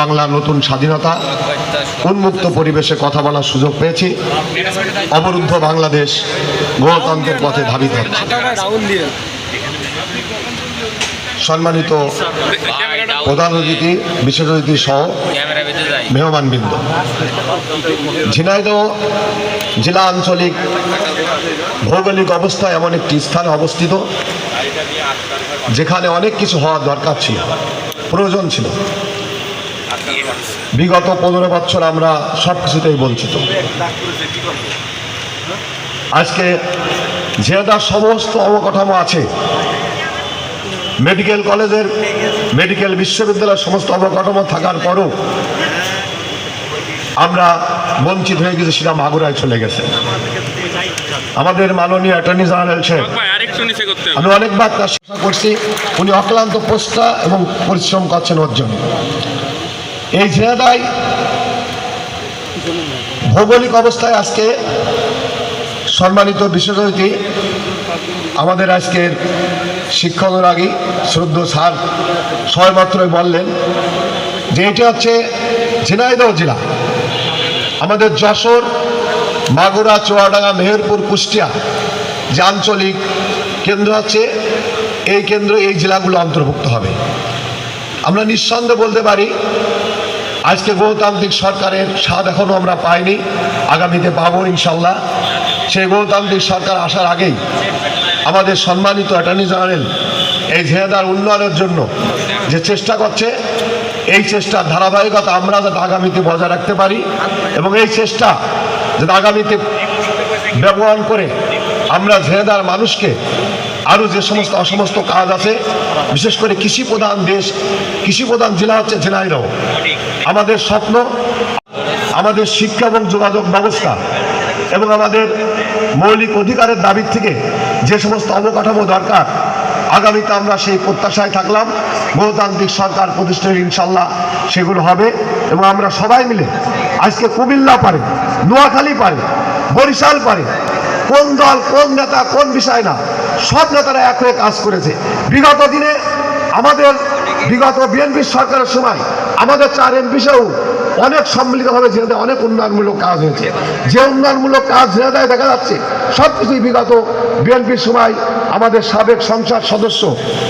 বাংলা নতুন স্বাধীনতা, উন্মুক্ত পরিবেশে কথা বলার সুযোগ পেয়েছি। অবরুদ্ধ বাংলাদেশ গণতন্ত্রের পথে ধাবিত সম্মানিত প্রধান অতিথি, বিশেষ অতিথি সহ মেহমানবৃন্দ ঝিনাইদহ জেলা আঞ্চলিক ভৌগোলিক অবস্থা এমন একটি স্থানে অবস্থিত, যেখানে অনেক কিছু হওয়ার দরকার ছিল, প্রয়োজন ছিল। বিগত পনেরো বছর আমরা সব কিছুতেই বঞ্চিত। আজকে ঝিনাইদার সমস্ত অবকাঠামো আছে। মেডিকেল কলেজের মেডিকেল বিশ্ববিদ্যালয়ের সমস্ত অবকাঠামো থাকার পরও আমরা বঞ্চিত হয়ে গেছি সেটা মাগুরায় চলে গেছে। আমাদের মাননীয় অ্যাটর্নি জেনারেল সাহেব আমি অনেকবার তার করছি উনি অক্লান্ত প্রচেষ্টা এবং পরিশ্রম করছেন ওর জন্য। এই ঝিনাদায় ভৌগোলিক অবস্থায় আজকে সম্মানিত বিশেষ অতিথি আমাদের আজকের শিক্ষকরাগী শ্রদ্ধ স্যার সবেমাত্রই বললেন যে এটি হচ্ছে ঝিনাইদহ জেলা। আমাদের যশোর, মাগুরা, চুয়াডাঙ্গা, মেহেরপুর, কুষ্টিয়া যে আঞ্চলিক কেন্দ্র আছে, এই কেন্দ্র, এই জেলাগুলো অন্তর্ভুক্ত হবে। আমরা নিঃসন্দেহে বলতে পারি আজকে গণতান্ত্রিক সরকারের স্বাদ এখনও আমরা পাইনি, আগামীতে পাবো ইনশাল্লাহ সেই গণতান্ত্রিক সরকার আসার আগেই আমাদের সম্মানিত অ্যাটর্নি জেনারেল এই ঝিনাদার উন্নয়নের জন্য যে চেষ্টা করছে, এই চেষ্টার ধারাবাহিকতা আমরা যাতে আগামীতে বজায় রাখতে পারি এবং এই চেষ্টা যাতে আগামীতে ব্যবহার করে আমরা ঝিনাদার মানুষকে আরও যে সমস্ত অসমস্ত কাজ আছে, বিশেষ করে কৃষি প্রধান দেশ, কৃষি প্রধান জেলা হচ্ছে ঝিনাইদহ। আমাদের স্বপ্ন, আমাদের শিক্ষা এবং যোগাযোগ ব্যবস্থা এবং আমাদের মৌলিক অধিকারের দাবির থেকে যে সমস্ত অবকাঠামো দরকার, আগামীতে আমরা সেই প্রত্যাশায় থাকলাম। গণতান্ত্রিক সরকার প্রতিষ্ঠায় ইনশাল্লাহ সেগুলো হবে এবং আমরা সবাই মিলে আজকে কুমিল্লা পারে, নোয়াখালী পারে, বরিশাল পারে, কোন দল, কোন নেতা, কোন বিষয় না সব নেতারা এক হয়ে কাজ করেছে। বিগত দিনে আমাদের, বিগত বিএনপির সরকারের সময় আমাদের চার এমপি সহ অনেক সম্মিলিতভাবে জেনেদায় অনেক উন্নয়নমূলক কাজ হয়েছে। যে উন্নয়নমূলক কাজ জেনেদায় দেখা যাচ্ছে সব কিছুই বিগত বিএনপির সময় আমাদের সাবেক সংসদ সদস্য।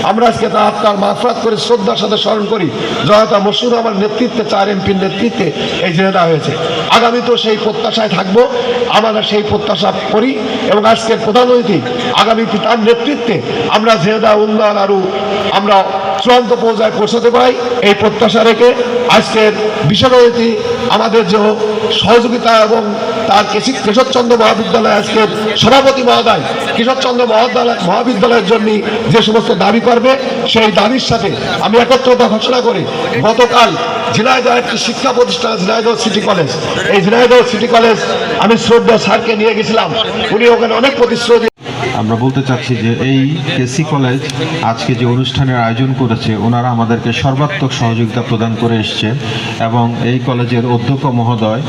আমরা আজকে তার আত্মার মাফরাত করে শ্রদ্ধার সাথে স্মরণ করি, জয়তা মসুর আমার নেতৃত্বে, চার এমপির নেতৃত্বে এই জেনেদা হয়েছে। আগামী তো সেই প্রত্যাশায় থাকব। আমরা সেই প্রত্যাশা করি এবং আজকের প্রধান অতিথি আগামী তার নেতৃত্বে আমরা জেদা উন্নয়ন আরও আমরা চূড়ান্ত পর্যায়ে পৌঁছাতে পারি। এই প্রত্যাশা রেখে আজকের বিশেষ অতিথি আমাদের যে সহযোগিতা এবং তার কেশি- কেশবচন্দ্র মহাবিদ্যালয় আজকের সভাপতি মহোদয় মহাবিদ্যালয় মহাবিদ্যালয়ের জন্য যে সমস্ত দাবি করবে সেই দাবির সাথে আমি একত্রতা ঘোষণা করি। গতকাল ঝিনাইদহ একটি শিক্ষা প্রতিষ্ঠান ঝিনাইদহ সিটি কলেজ। এই ঝিনাইদহ সিটি কলেজ আমি শ্রদ্ধা স্যারকে নিয়ে গেছিলাম। উনি ওখানে অনেক প্রতিশ্রুতি আমরা বলতে চাচ্ছি যে এই কেসি কলেজ আজকে যে অনুষ্ঠানের আয়োজন করেছে ওনারা আমাদেরকে সর্বাত্মক সহযোগিতা প্রদান করে এসছে এবং এই কলেজের অধ্যক্ষ মহোদয়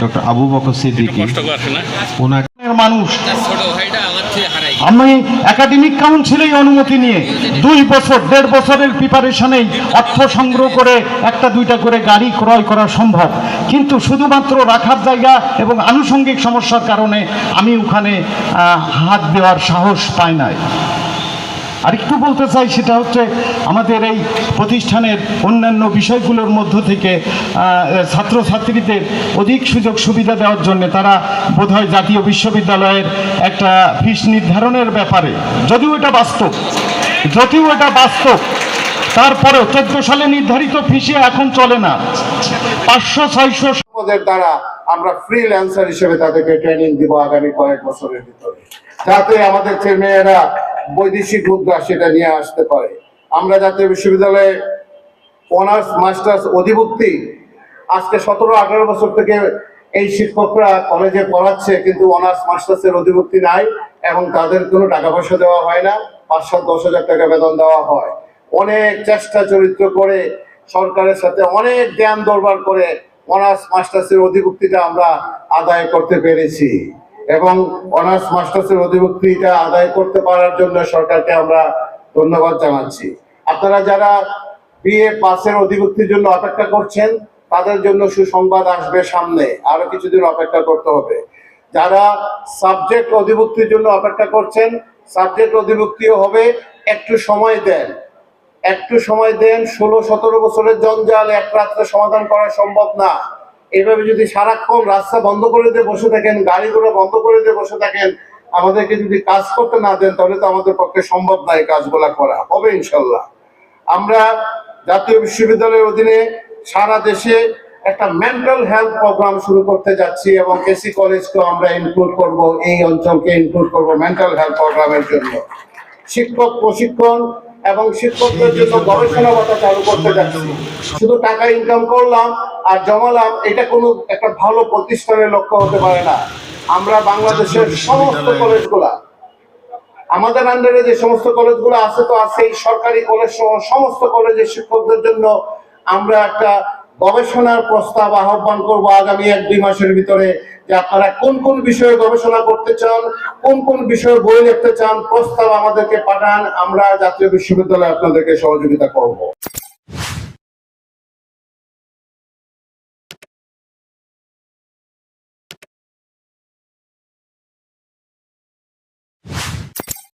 ডক্টর আবু বকর সিদ্দিকী কষ্ট ওনাকে মানুষ। আমি একাডেমিক কাউন্সিলেই অনুমতি নিয়ে দুই বছর দেড় বছরের প্রিপারেশনেই অর্থ সংগ্রহ করে একটা দুইটা করে গাড়ি ক্রয় করা সম্ভব। কিন্তু শুধুমাত্র রাখার জায়গা এবং আনুষঙ্গিক সমস্যার কারণে আমি ওখানে হাত দেওয়ার সাহস পাই নাই। আরেকটু বলতে চাই, সেটা হচ্ছে আমাদের এই প্রতিষ্ঠানের অন্যান্য বিষয়গুলোর মধ্য থেকে ছাত্রছাত্রীদের অধিক সুযোগ সুবিধা দেওয়ার জন্য তারা বোধহয় জাতীয় বিশ্ববিদ্যালয়ের একটা ফিস নির্ধারণের ব্যাপারে, যদিও এটা বাস্তব, যদিও এটা বাস্তব, তারপরেও চোদ্দ সালে নির্ধারিত ফিসে এখন চলে না। পাঁচশো, ছয়শো দ্বারা আমরা ফ্রিল্যান্সার হিসেবে তাদেরকে ট্রেনিং দিব আগামী কয়েক বছরের ভিতরে। যাতে আমাদের ছেলে মেয়েরা বৈদেশিক মুদ্রা সেটা নিয়ে আসতে পারে। আমরা জাতীয় বিশ্ববিদ্যালয়ে অনার্স, মাস্টার্স অধিভুক্তি আজকে সতেরো, আঠারো বছর থেকে এই শিক্ষকরা কলেজে পড়াচ্ছে, কিন্তু অনার্স, মাস্টার্সের অধিভুক্তি নাই, এবং তাদের কোনো টাকা পয়সা দেওয়া হয় না, পাঁচ সাত, দশ হাজার টাকা বেতন দেওয়া হয়। অনেক চেষ্টা চরিত্র করে সরকারের সাথে অনেক জ্ঞান দরবার করে অনার্স, মাস্টার্সের অধিভুক্তিটা আমরা আদায় করতে পেরেছি। এবং অনার্স মাস্টার্সের অধিভুক্তিটা আদায় করতে পারার জন্য সরকারকে আমরা ধন্যবাদ জানাচ্ছি। আপনারা যারা বিএ পাসের অধিভুক্তির জন্য অপেক্ষা করছেন, তাদের জন্য সুসংবাদ আসবে সামনে। আরও কিছুদিন অপেক্ষা করতে হবে। যারা সাবজেক্ট অধিভুক্তির জন্য অপেক্ষা করছেন, সাবজেক্ট অধিভুক্তিও হবে একটু সময় দেন। একটু সময় দেন, ষোলো সতেরো বছরের জঞ্জাল এক রাত্রে সমাধান করা সম্ভব না। এভাবে যদি সারাক্ষণ রাস্তা বন্ধ করে দিয়ে বসে থাকেন, গাড়িগুলো বন্ধ করে দিয়ে বসে থাকেন, আমাদেরকে যদি কাজ করতে না দেন, তাহলে তো আমাদের পক্ষে সম্ভব না এই কাজগুলা করা। হবে ইনশাল্লাহ। আমরা জাতীয় বিশ্ববিদ্যালয়ের অধীনে সারা দেশে একটা মেন্টাল হেলথ প্রোগ্রাম শুরু করতে যাচ্ছি এবং কেসি কলেজকেও আমরা ইনক্লুড করব, এই অঞ্চলকে ইনক্লুড করব মেন্টাল হেলথ প্রোগ্রামের জন্য। শিক্ষক, প্রশিক্ষণ এবং শিক্ষকদের জন্য গবেষণা ভাতা চালু করতে যাচ্ছি। শুধু টাকা ইনকাম করলাম আর জমালাম এটা কোনো একটা ভালো প্রতিষ্ঠানের লক্ষ্য হতে পারে না। আমরা বাংলাদেশের সমস্ত কলেজগুলা আমাদের আন্ডারে যে সমস্ত কলেজগুলো আছে তো আছে এই সরকারি কলেজ সহ সমস্ত কলেজের শিক্ষকদের জন্য আমরা একটা গবেষণার প্রস্তাব আহ্বান করব আগামী এক দুই মাসের ভিতরে যে আপনারা কোন কোন বিষয়ে গবেষণা করতে চান, কোন কোন বিষয়ে বই লিখতে চান, প্রস্তাব আমাদেরকে পাঠান, আমরা জাতীয় বিশ্ববিদ্যালয়ে আপনাদেরকে সহযোগিতা করব।